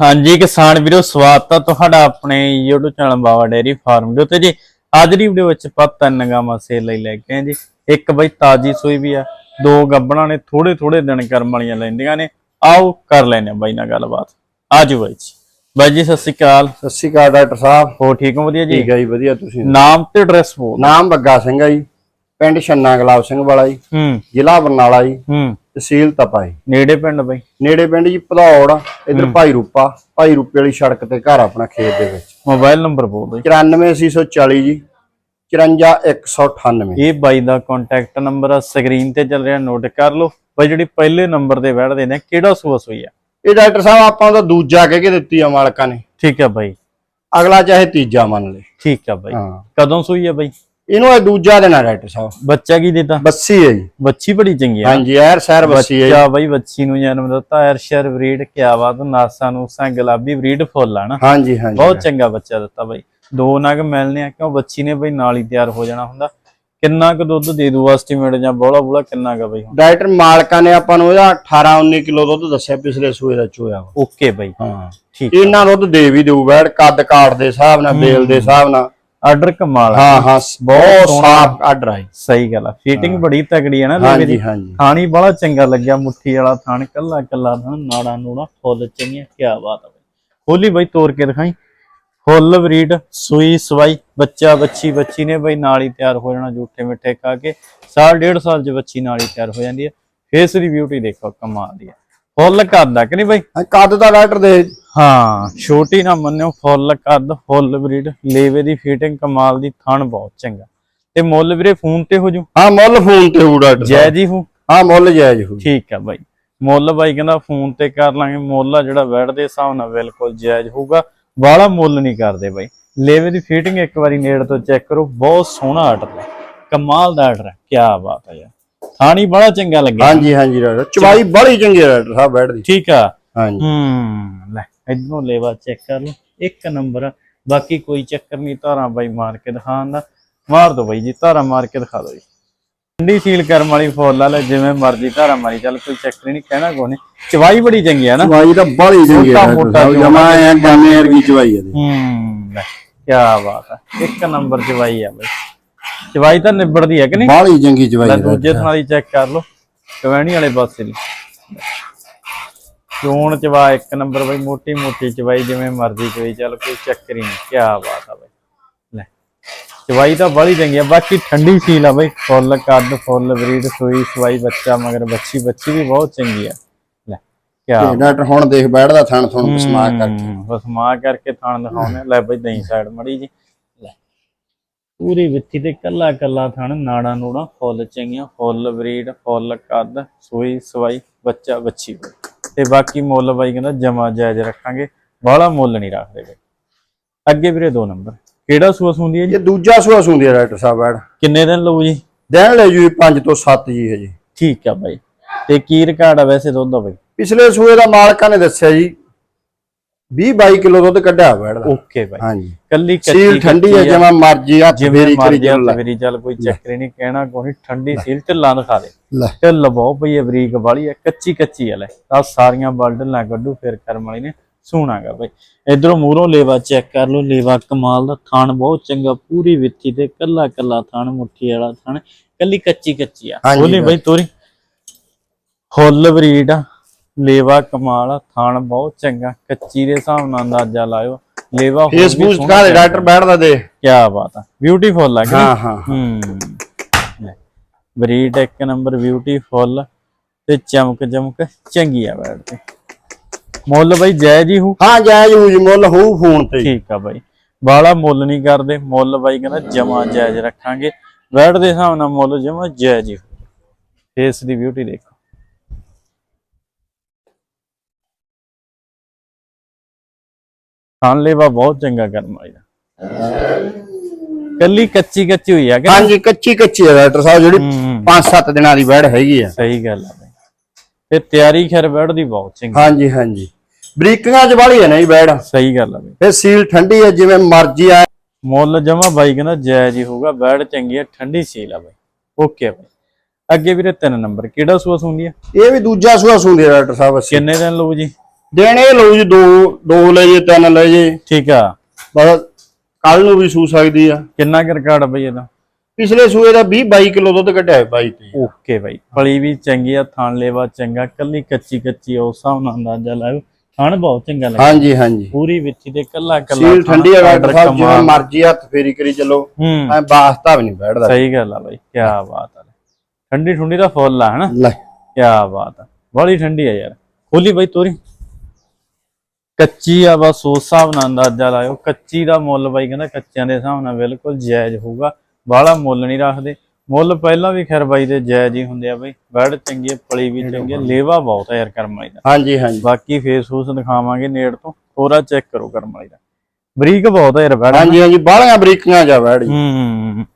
ਹਾਂਜੀ ਕਿਸਾਨ ਵੀਰੋ ਸਵਾਗਤ ਹੈ ਤੁਹਾਡਾ ਆਪਣੇ YouTube channel Bawa dairy farm ਦੇ ਉੱਤੇ ਜੀ। ਅੱਜ ਦੀ ਵੀਡੀਓ ਵਿੱਚ ਆਪਾਂ ਤਿੰਨ ਗਾਵਾਂ ਸੇਲ ਲਈ ਲੈ ਕੇ ਆਏ ਜੀ। ਇੱਕ ਬਈ ਤਾਜੀ ਸੂਈ ਵੀ ਆ ਦੋ ਗੱਬਣਾ ਨੇ ਥੋੜੇ ਥੋੜੇ ਦਿਨ ਕਰਮ ਵਾਲੀਆਂ ਲੈਂਦੀਆਂ ਨੇ। ਆਓ ਕਰ ਲੈਨੇ ਆ ਬਾਈ ਨਾਲ ਗੱਲਬਾਤ। ਆਜੋ ਬਾਈ ਜੀ। ਬਾਈ ਜੀ ਸਤਿ ਸ਼੍ਰੀ ਅਕਾਲ। ਸਤਿ ਸ਼੍ਰੀ ਅਕਾਲ ਡਾਕਟਰ ਸਾਹਿਬ। ਹੋ ਠੀਕ ਹੋ ਵਧੀਆ ਜੀ? ਠੀਕ ਹੈ ਜੀ ਵਧੀਆ ਤੁਸੀਂ ਨਾਮ ਤੇ ਐਡਰੈਸ ਬੋਲ ਨਾਮ ਬੱਗਾ ਸਿੰਘ ਹੈ ਜੀ। ਪਿੰਡ ਛੰਨਾ ਗੁਲਾਬ ਸਿੰਘ ਵਾਲਾ ਜੀ। ਹੂੰ। ਜ਼ਿਲ੍ਹਾ ਬਰਨਾਲਾ ਜੀ। ਹੂੰ। ਤਹਿਸੀਲ ਤਪਾ ਜੀ ਨੇੜੇ ਪਿੰਡ ਬਾਈ। ਨੇੜੇ ਪਿੰਡ ਜੀ ਭਦੌੜ ਇਧਰ ਭਾਈ ਰੂਪਾ। ਭਾਈ ਰੂਪੇ ਵਾਲੀ ਸੜਕ ਤੇ ਘਰ ਆਪਣਾ ਖੇਤ ਦੇ ਵਿੱਚ। ਮੋਬਾਈਲ ਨੰਬਰ ਬੋਲ ਦਿਓ 94840 ਜੀ। 54198 ਇਹ ਬਾਈ ਦਾ ਕੰਟੈਕਟ ਨੰਬਰ ਆ ਸਕਰੀਨ ਤੇ ਚੱਲ ਰਿਹਾ ਨੋਟ ਕਰ ਲਓ। ਬਾਈ ਜਿਹੜੀ ਪਹਿਲੇ ਨੰਬਰ ਤੇ ਬੈਠਦੇ ਨੇ ਕਿਹੜਾ ਸੂਆ ਸੂਈ ਆ? ਇਹ ਡਾਕਟਰ ਸਾਹਿਬ ਆਪਾਂ ਦਾ ਦੂਜਾ ਕਹਿ ਕੇ ਦਿੱਤੀ ਆ ਮਾਲਕਾਂ ਨੇ। ਠੀਕ ਆ ਬਾਈ। ਅਗਲਾ ਚਾਹੇ ਤੀਜਾ ਮੰਨ ਲੇ। ਠੀਕ ਆ ਬਾਈ। ਕਦੋਂ ਸੂਈ ਆ ਬਾਈ? ਇਹਨੂੰ ਇਹ ਦੂਜਾ ਦੇਣਾ ਡਾਕਟਰ ਸਾਹਿਬ। ਬੱਚਾ ਕੀ ਦਿੱਤਾ? ਬੱਸੀ ਹੈ ਜੀ। ਬੱਚੀ ਬੜੀ ਚੰਗੀ ਆ। ਹਾਂਜੀ ਐਰ ਸਹਿਰ ਬੱਸੀ ਹੈ। ਬੱਚਾ ਬਾਈ ਬੱਚੀ ਨੂੰ ਜਨਮ ਦਿੱਤਾ ਐਰਸ਼ਰ ਬਰੀਡ ਕਿਆ ਬਾਤ ਨਾਸਾ ਨੂਸਾ ਗੁਲਾਬੀ ਬਰੀਡ ਫੁੱਲ ਆ ਨਾ। ਹਾਂਜੀ ਹਾਂਜੀ ਬਹੁਤ ਚੰਗਾ ਬੱਚਾ ਦਿੱਤਾ ਬਾਈ। ਦੋ ਨਗ ਮਿਲਨੇ ਆ ਕਿਉਂ ਬੱਚੀ ਨੇ ਬਾਈ ਨਾਲ ਹੀ ਤਿਆਰ ਹੋ ਜਾਣਾ ਹੁੰਦਾ। ਕਿੰਨਾ ਕੁ ਦੁੱਧ ਦੇ ਦੂ ਐਸਟੀਮੇਟ ਜਾਂ ਬੋਲਾ ਬੋਲਾ ਕਿੰਨਾ ਕੁ ਬਾਈ ਡਾਕਟਰ ਮਾਲਕਾਂ ਨੇ ਆਪਾਂ ਨੂੰ ਇਹਦਾ 18 19 ਕਿਲੋ ਦੁੱਧ ਦੱਸਿਆ ਪਿਛਲੇ ਸੂਏ ਦਾ ਚੋਇਆ ਓਕੇ ਬਾਈ। ਹਾਂ। ਠੀਕ ਇਹਨਾਂ ਦੁੱਧ ਦੇ ਵੀ ਦੇਊ ਬੈੜ ਕੱਦ ਕਾਠ ਦੇ ਹਿਸਾਬ ਨਾਲ ਬੇਲ ਦੇ ਹਿਸਾਬ ਨਾਲ। ਆਰਡਰ ਕਮਾਲ ਹਾਂ ਹਾਂ ਬਹੁਤ। ਸਾਫ਼ ਆਰਡਰ ਹੈ ਸਹੀ ਗੱਲ ਆ। ਫਿਟਿੰਗ ਬੜੀ ਤਗੜੀ ਆ ਨਾ ਹਾਂਜੀ ਦੀ ਥਾਣੀ ਬੜਾ ਚੰਗਾ ਲੱਗਿਆ। ਮੁੱਠੀ ਵਾਲਾ ਥਾਣ ਕੱਲਾ ਕੱਲਾ ਥਾਣ ਨਾੜਾ ਨੂੜਾ ਫੁੱਲ ਚੰਗੀਆਂ ਕੀ ਬਾਤ ਆ ਖੋਲੀ ਬਈ ਤੋੜ ਕੇ ਦਿਖਾਈ। ਫੁੱਲ ਬਰੀਡ ਸੂਈ ਸਵਾਈ ਬੱਚਾ ਬੱਚੀ ਬੱਚੀ ਨੇ ਬਈ ਨਾਲ ਹੀ ਤਿਆਰ ਹੋ ਜਾਣਾ ਝੂਠੇ ਮਿੱਠੇ ਖਾ ਕੇ। ਸਾਲ ਡੇਢ ਸਾਲ ਚ ਬੱਚੀ ਨਾਲ ਹੀ ਤਿਆਰ ਹੋ ਜਾਂਦੀ ਹੈ ਫੇਸ ਦੀ ਬਿਊਟੀ ਦੇਖੋ ਕਮਾਲ ਦੀ ਹੈ ਫੁੱਲ ਕਰਦਾ ਕਿ ਨਹੀਂ ਬਈ? ਹਾਂ, ਕੱਦ ਦਾ ਡਾਕਟਰ ਦੇ। ਹਾਂ ਛੋਟੀ ਨਾ ਮੰਨਿਓ ਫੁੱਲ ਕੱਦ ਫੁੱਲ ਬਰੀਡ ਲੇਵੇ ਦੀ ਫਿਟਿੰਗ ਕਮਾਲ ਦੀ ਥਣ ਬਹੁਤ ਚੰਗਾ। ਤੇ ਮੁੱਲ ਵੀਰੇ ਫੋਨ ਤੇ ਹੋ ਜੂ? ਹਾਂ ਮੁੱਲ ਫੋਨ ਤੇ ਹੋਊ ਡਾਕਟਰ ਜੈ। ਜੀ ਹੂੰ ਹਾਂ ਮੁੱਲ ਜਾਇਜ਼ ਹੋਊ ਠੀਕ ਆ ਬਾਈ। ਮੁੱਲ ਬਾਈ ਕਹਿੰਦਾ ਫੋਨ ਤੇ ਕਰ ਲਾਂਗੇ ਮੁੱਲ ਆ ਜਿਹੜਾ ਬੈਡ ਦੇ ਹਿਸਾਬ ਨਾਲ ਬਿਲਕੁਲ ਜਾਇਜ਼ ਹੋਊਗਾ। ਬਾਹਲਾ ਮੁੱਲ ਨਹੀਂ ਕਰਦੇ ਬਾਈ। ਲੇਵੇ ਦੀ ਫਿਟਿੰਗ ਇੱਕ ਵਾਰੀ ਨੇੜ ਤੋਂ ਚੈੱਕ ਕਰੋ ਬਹੁਤ ਸੋਹਣਾ ਆਰਡਰ ਹੈ। ਕਮਾਲ ਦਾ ਆਰਡਰ ਹੈ ਕੀ ਬਾਤ ਹੈ ਯਾਰ। ਥਾਣੀ ਬੜਾ ਚੰਗਾ ਲੱਗਿਆ। ਹਾਂਜੀ ਹਾਂਜੀ ਡਾਕਟਰ ਚਵਾਈ ਬੜੀ ਚੰਗੀ ਹੈ ਡਾਕਟਰ ਸਾਹਿਬ ਬੈਠ ਦੀ ਠੀਕ ਆ। ਹਾਂਜੀ। ਹੂੰ ਲੈ ਇਧਰੋਂ ਲੇਵਾ ਚੈੱਕ ਕਰ ਲਓ। ਇੱਕ ਨੰਬਰ ਆ। ਬਾਕੀ ਕੋਈ ਚੱਕਰ ਨਹੀਂ ਧਾਰਾਂ ਬਾਈ ਮਾਰ ਕੇ ਦਿਖਾਉਣ ਦਾ। ਮਾਰ ਦੋ ਬਾਈ ਜੀ ਧਾਰਾਂ ਮਾਰ ਕੇ ਦਿਖਾ ਦਿਓ ਜੀ। ਠੰਡੀ ਸੀਲ ਕਰਮ ਵਾਲੀ ਫੁੱਲ ਵਾਲੇ ਜਿਵੇਂ ਮਰਜ਼ੀ ਧਾਰਾਂ ਮਾਰੀ। ਚੱਲ ਕੋਈ ਚੱਕਰ ਨਹੀਂ ਕਹਿਣਾ ਕੋਈ ਨਹੀਂ। ਚਵਾਈ ਬੜੀ ਚੰਗੀ ਆ ਨਾ। ਚਵਾਈ ਤਾਂ ਬੜੀ ਚੰਗੀ ਮੋਟਾ ਜਮਾ ਐ ਗਾਨੇ ਵਰਗੀ ਚਵਾਈ ਹੈ ਹੂੰ ਲੈ ਕੀ ਬਾਤ ਹੈ ਇੱਕ ਨੰਬਰ ਚਵਾਈ ਆ ਬਾਈ। ਚਵਾਈ ਤਾਂ ਨਿਬੜਦੀ ਹੈ ਕਿ ਨਹੀਂ? ਬੜੀ ਚੰਗੀ ਚਵਾਈ ਲੈ ਹੈ। ਦੂਜੇ ਥਾਂ ਦੀ ਚੈੱਕ ਕਰ ਲਓ। ਕਵੈਣੀ ਵਾਲੇ ਪਾਸੇ ਦੀ। ਚੋਣ ਚਵਾ ਇੱਕ ਨੰਬਰ ਬਈ ਮੋਟੀ ਮੋਟੀ ਚਵਾਈ ਜਿਵੇਂ ਮਰਜ਼ੀ ਚਵਾਈ। ਚੱਲ ਕੋਈ ਚੱਕਰ ਹੀ ਨਹੀਂ। ਕੀ ਬਾਤ ਆ ਬਈ। ਲੈ ਚਵਾਈ ਤਾਂ ਬੜੀ ਚੰਗੀ ਆ। ਬਾਕੀ ਠੰਡੀ ਸੀਲ ਆ ਬਈ। ਫੁੱਲ ਕੱਦ ਫੁੱਲ ਬਰੀਡ ਸੂਈ ਸਵਾਈ ਬੱਚਾ ਮਗਰ ਬੱਚੀ। ਬੱਚੀ ਵੀ ਬਹੁਤ ਚੰਗੀ ਆ। ਲੈ ਕੀ ਤੇ ਡਾਕਟਰ ਹੁਣ ਦੇਖ ਬੈਠਦਾ ਥਣ ਥਣ ਸਮਾ ਕਰਕੇ। ਬਸ ਮਾਂ ਕਰਕੇ ਥਾਣ ਦਿਖਾਉਣੇ ਆ। ਲੈ ਬਈ ਦਹੀਂ ਸਾਈਡ ਮੜੀ ਜੀ। ਪੂਰੀ ਵਿੱਥੀ ਤੇ ਕੱਲਾ ਕੱਲਾ ਥਣ ਨਾੜਾ ਨੂੜਾ ਫੁੱਲ ਚੰਗੀਆਂ ਫੁੱਲ ਬਰੀਡ ਫੁੱਲ ਕੱਦ ਸੂਈ ਸਵਾਈ ਬੱਚਾ ਬੱਚੀ ਤੇ ਬਾਕੀ ਮੁੱਲ ਬਾਈ ਕਹਿੰਦਾ ਜਮਾ ਜਾਇਜ਼ ਰੱਖਾਂਗੇ ਬਾਹਲਾ ਮੁੱਲ ਨਹੀਂ ਰੱਖਦੇ ਬਈ। ਅੱਗੇ ਵੀਰੇ ਦੋ ਨੰਬਰ। ਕਿਹੜਾ ਸੂਆ ਸੁੰਦੀ ਹੈ ਜੀ? ਇਹ ਦੂਜਾ ਸੂਆ ਸੁੰਦੀ ਹੈ ਡਾਕਟਰ ਸਾਹਿਬ ਬੈਠ ਕਿੰਨੇ ਦਿਨ ਲਊ ਜੀ? ਦੇਣ ਲੈ ਜੀ 5 ਤੋਂ 7 ਜੀ ਹੈ ਜੀ। ਠੀਕ ਆ ਬਾਈ। ਤੇ ਕੀ ਰਿਕਾਰਡ ਆ ਵੈਸੇ ਦੁੱਧ ਦਾ ਬਾਈ? ਪਿਛਲੇ ਸੂਏ ਦਾ ਮਾਲਕਾਂ ਨੇ ਦੱਸਿਆ ਜੀ 20 22 ਕਿਲੋ ਦੁੱਧ ਕੱਢਿਆ ਬੈਠ ਦਾ। ਓਕੇ ਬਾਈ। ਹਾਂਜੀ। ਕੱਲੀ ਸੀਲ ਠੰਡੀ ਹੈ ਆ। ਜਿਵੇਂ ਮਰਜ਼ੀ ਜਿਵੇਂ ਫੇਰੀ ਕਰੀ ਚੱਲ ਆ ਮੇਰੀ ਚੱਲ ਕੋਈ ਚੱਕਰ ਨਹੀਂ ਕਹਿਣਾ ਕੋਈ ਠੰਡੀ ਸੀਲ ਢਿੱਲਾਂ ਦਿਖਾ ਦੇ। ਲੈ। ਢਿੱਲ ਬਹੁਤ ਪਈ ਹੈ ਬਰੀਕ ਵਾਲੀ ਹੈ ਕੱਚੀ ਕੱਚੀ ਹੈ ਲੈ। ਆ ਸਾਰੀਆਂ ਬਲ ਢਿੱਲਾਂ ਕੱਢੂ ਫਿਰ ਕਰਮ ਵਾਲੀ ਨੇ ਸੋਹਣਾਗਾ ਬਈ। ਇਧਰੋਂ ਮੂਹਰੋਂ ਲੇਵਾ ਚੈੱਕ ਕਰ ਲਓ ਲੇਵਾ ਕਮਾਲ ਦਾ ਥਣ ਬਹੁਤ ਚੰਗਾ ਪੂਰੀ ਵਿੱਥੀ ਤੇ ਕੱਲਾ ਕੱਲਾ ਥਣ ਮੁੱਠੀ ਵਾਲਾ ਥਣ ਕੱਲੀ ਕੱਚੀ ਕੱਚੀ ਆ। ਉਹਨੇ ਬਈ। ਤੋਰੀ। ਹੁੱਲ ਬਰੀਡ ਆ। ਲੇਵਾ ਕਮਾਲ ਥਣ ਬਹੁਤ ਚੰਗਾ ਕੱਚੀ ਦੇ ਹਿਸਾਬ ਨਾਲ ਅੰਦਾਜ਼ਾ ਲਾਇਓ। ਲੇਵਾ ਫੇਸਬੁੱਕ ਸੋਹਣਾ ਕਾ ਦੇ ਡਾਕਟਰ ਬੈਠਦਾ ਦੇ। ਕੀ ਬਾਤ ਆ ਬਿਊਟੀਫੁਲ ਕਿ ਨਹੀਂ? ਹਾਂ ਹਾਂ ਹੂੰ। ਬਰੀਡ ਇੱਕ ਨੰਬਰ ਬਿਊਟੀਫੁਲ ਤੇ ਚਮਕ ਚਮਕ ਚੰਗੀ ਆ ਬੈਡ ਤੇ ਮੁੱਲ ਬਈ ਜੈ ਜੀ ਹੂ ਹਾਂ ਜਾਇਜ਼ ਹੋਊ ਜੀ ਮੁੱਲ ਹੋਊ ਫੋਨ ਤੇ ਠੀਕ ਆ ਬਾਈ। ਬਾਲਾ ਮੁੱਲ ਨਹੀਂ ਕਰਦੇ ਮੁੱਲ ਬਾਈ ਕਹਿੰਦਾ ਜਮਾ ਜਾਇਜ਼ ਰੱਖਾਂਗੇ। ਬੈਡ ਦੇ ਹਿਸਾਬ ਨਾਲ ਮੁੱਲ ਜਮਾ ਜਾਇਜ਼ ਹੀ ਫੇਸ ਦੀ ਬਿਊਟੀ ਦੇਖੋ। ਖਾਣ ਲੇਵਾ ਬਹੁਤ ਚੰਗਾ ਕਰਮ ਆਇਆ ਕੱਲੀ ਕੱਚੀ ਕੱਚੀ ਹੋਈ ਆ ਕਿ ਹਾਂਜੀ ਕੱਚੀ ਕੱਚੀ ਹੈ ਡਾਕਟਰ ਸਾਹਿਬ ਜਿਹੜੀ ਹੂੰ 5-7 ਦਿਨਾਂ ਦੀ ਬੈੜ ਹੈਗੀ ਆ। ਸਹੀ ਗੱਲ ਆ ਬਾਈ। ਤੇ ਤਿਆਰੀ ਖੈਰ ਬੈਡ ਦੀ ਬਹੁਤ ਚੰਗੀ। ਹਾਂਜੀ ਹਾਂਜੀ। ਬਰੀਕੀਆਂ ਚ ਵਾਲੀ ਹੈ ਨਾ ਜੀ ਬੈੜ ਸਹੀ ਗੱਲ ਆ ਬਾਈ। ਸੀਲ ਠੰਡੀ ਹੈ ਜਿਵੇਂ ਮਰਜ਼ੀ ਆ। ਮੁੱਲ ਜਮਾ ਬਾਈ ਕਹਿੰਦਾ ਜਾਇਜ਼ ਹੀ ਹੋਊਗਾ ਬੈਡ ਚੰਗੀ ਆ ਠੰਡੀ ਸੀਲ ਆ ਬਾਈ। ਓਕੇ ਬਾਈ। ਅੱਗੇ ਵੀਰੇ ਤਿੰਨ ਨੰਬਰ ਕਿਹੜਾ ਸੂਆ ਸੁੰਦੀ ਆ? ਇਹ ਵੀ ਦੂਜਾ ਸੂਆ ਸੁੰਦੀ ਹੈ ਡਾਕਟਰ ਸਾਹਿਬ ਅਸੀਂ। ਕਿੰਨੇ ਦਿਨ ਲਊ ਜੀ? ਦੇਣੇ ਲਓ ਜੀ ਦੋ ਦੋ ਲੈ ਜੇ ਤਿੰਨ ਲੈ ਜੇ। ਠੀਕ ਆ। ਬਸ ਕੱਲ ਨੂੰ ਵੀ ਸੂ ਸਕਦੀ ਆ। ਕਿੰਨਾ ਕੁ ਰਿਕਾਰਡ ਬਈ ਇਹਦਾ? ਪਿਛਲੇ ਸੂਏ ਦਾ 20 22 ਕਿਲੋ ਦੁੱਧ ਕੱਢਿਆ ਹੈ 22 ਤੇ। ਓਕੇ ਬਾਈ। ਪਲੀ ਵੀ ਚੰਗੀ ਆ ਥਾਣ ਲੇਵਾ ਚੰਗਾ ਕੱਲੀ ਕੱਚੀ ਕੱਚੀ ਉਸ ਹਿਸਾਬ ਨਾਲ ਅੰਦਾਜ਼ਾ ਲਾਓ ਥਾਣ ਬਹੁਤ ਚੰਗਾ ਲੱਗਾ ਹਾਂਜੀ ਹਾਂਜੀ। ਪੂਰੀ ਵਿੱਚੀ ਤੇ ਕੱਲਾ ਕੱਲਾ ਸੀਲ ਠੰਡੀ ਆ ਡਾਕਟਰ ਸਾਹਿਬ ਜਿਵੇਂ। ਮਰਜ਼ੀ ਹੱਥ ਫੇਰੀ ਕਰੀ ਚੱਲੋ। ਐ ਬਾਸਤਾ ਵੀ ਨਹੀਂ ਬੈਠਦਾ। ਸਹੀ ਗੱਲ ਆ ਬਾਈ ਕੀ ਬਾਤ ਆ। ਠੰਡੀ ਠੁੰਡੀ ਦਾ ਫੁੱਲ ਆ ਹਨਾ? ਲੈ। ਕੀ ਬਾਤ ਆ। ਬੜੀ ਠੰਡੀ ਆ ਯਾਰ। ਖੋਲੀ ਬਾਈ ਤੋਰੀ। ਕੱਚੀ ਆ ਬਸ ਉਸ ਹਿਸਾਬ ਨਾਲ ਅੰਦਾਜ਼ਾ ਲਾਇਓ। ਕੱਚੀ ਦਾ ਮੁੱਲ ਬਾਈ ਕਹਿੰਦਾ ਕੱਚਿਆਂ ਦੇ ਹਿਸਾਬ ਨਾਲ ਬਿਲਕੁਲ ਜਾਇਜ਼ ਹੋਊਗਾ। ਬਾਹਲਾ ਮੁੱਲ ਨਹੀਂ ਰੱਖਦੇ। ਮੁੱਲ ਪਹਿਲਾਂ ਵੀ ਖੈਰ ਬਾਈ ਦੇ ਜਾਇਜ਼ ਹੀ ਹੁੰਦੇ ਆ ਬਾਈ। ਬੈਡ ਚੰਗੀ ਪਲੀ ਵੀ ਚੰਗੀ ਲੇਵਾ ਬਹੁਤ ਆ ਯਾਰ ਕਰਮਾਈ ਦਾ। ਹਾਂਜੀ ਹਾਂਜੀ। ਬਾਕੀ ਫੇਸ ਫੂਸ ਦਿਖਾਵਾਂਗੇ ਨੇੜ ਤੋਂ। ਥੋੜਾ ਚੈੱਕ ਕਰੋ ਕਰਮਾਈ ਦਾ। ਬਰੀਕ ਬਹੁਤ ਆ ਯਾਰ ਬੈਡ। ਹਾਂਜੀ ਹਾਂਜੀ ਬਾਹਲੀਆਂ ਬਰੀਕੀਆਂ ਜਾ ਬੈੜ ਜੀ। ਹੂੰ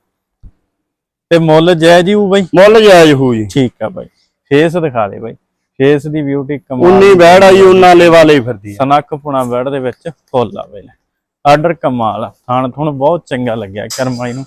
ਤੇ ਮੁੱਲ ਜਾਇਜ਼ ਹੀ ਹੋਊ ਬਾਈ? ਮੁੱਲ ਜਾਇਜ਼ ਹੋ ਜੀ। ਠੀਕ ਆ ਬਾਈ। ਫੇਸ ਦਿਖਾ ਦੇ ਬਾਈ। ਫੇਸ ਦੀ ਬਿਊਟੀ ਕਮਾਲ ਉਨੀ ਬੈੜ ਆਈ ਉਹਨਾਂ ਲੇਵਾ ਲਈ ਫਿਰਦੀ ਆ। ਸਨੱਖ ਪੁਣਾ ਬੈਡ ਦੇ ਵਿੱਚ ਫੁੱਲ ਆ ਵੇਲੇ। ਆਰਡਰ ਕਮਾਲ ਆ। ਥਾਣ ਥੁਣ ਬਹੁਤ ਚੰਗਾ ਲੱਗਿਆ ਕਰਮਾਈ ਨੂੰ।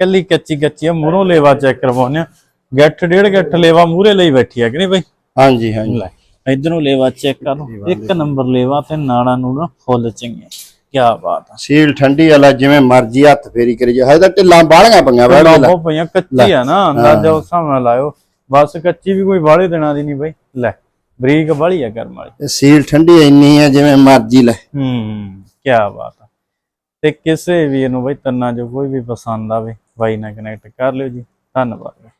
ਕੱਲੀ ਕੱਚੀ ਕੱਚੀ ਆ ਮੂਹਰੋਂ ਲੇਵਾ ਚੈੱਕ ਕਰਵਾਉਂਦੇ ਆ। ਗੱਠ ਡੇਢ ਗੱਠ ਲੇਵਾ ਮੂਹਰੇ ਲਈ ਬੈਠੀ ਆ ਕਿ ਨਹੀਂ ਬਾਈ? ਹਾਂਜੀ ਹਾਂਜੀ। ਲੈ ਇਧਰੋਂ ਲੇਵਾ ਚੈੱਕ ਕਰ ਲਓ। ਇੱਕ ਨੰਬਰ ਲੇਵਾ ਤੇ ਨਾੜਾਂ ਨੂੰ ਨਾ ਫੁੱਲ ਚੰਗੇ ਕੀ ਬਾਤ ਆ। ਸੀਲ ਠੰਡੀ ਵਾਲਾ ਜਿਵੇਂ ਮਰਜ਼ੀ ਹੱਥ ਫੇਰੀ ਕਰੀ ਜਾ ਹਜੇ ਤਾਂ ਢਿੱਲਾਂ ਬਾਹਲੀਆਂ ਪਈਆਂ ਬੈੜ ਲੈ ਬਹੁਤ ਪਈਆਂ ਕੱਚੀ ਆ ਨਾ। ਅੰਦਾਜ਼ਾ ਉਸ ਹਿਸਾਬ ਨਾਲ ਲਾਇਓ। ਬਸ ਕੱਚੀ ਵੀ ਕੋਈ ਬਾਹਲੇ ਦਿਨਾਂ ਦੀ ਨਹੀਂ ਬਾਈ। ਲੈ ਬਰੀਕ ਵਾਲੀ ਆ ਕਰਮ ਵਾਲੀ। ਸੀਲ ਠੰਡੀ ਇੰਨੀ ਆ ਜਿਵੇਂ ਮਰਜ਼ੀ ਲੈ। ਹੂੰ ਕੀ ਬਾਤ ਆ। ਤੇ ਕਿਸੇ ਵੀ ਨੂੰ ਬਈ ਤੰਨਾ ਜੋ ਕੋਈ ਵੀ ਪਸੰਦ ਆਵੇ ਬਾਈ ਨਾਲ ਕਨੈਕਟ ਕਰ ਲਿਓ ਜੀ। ਧੰਨਵਾਦ।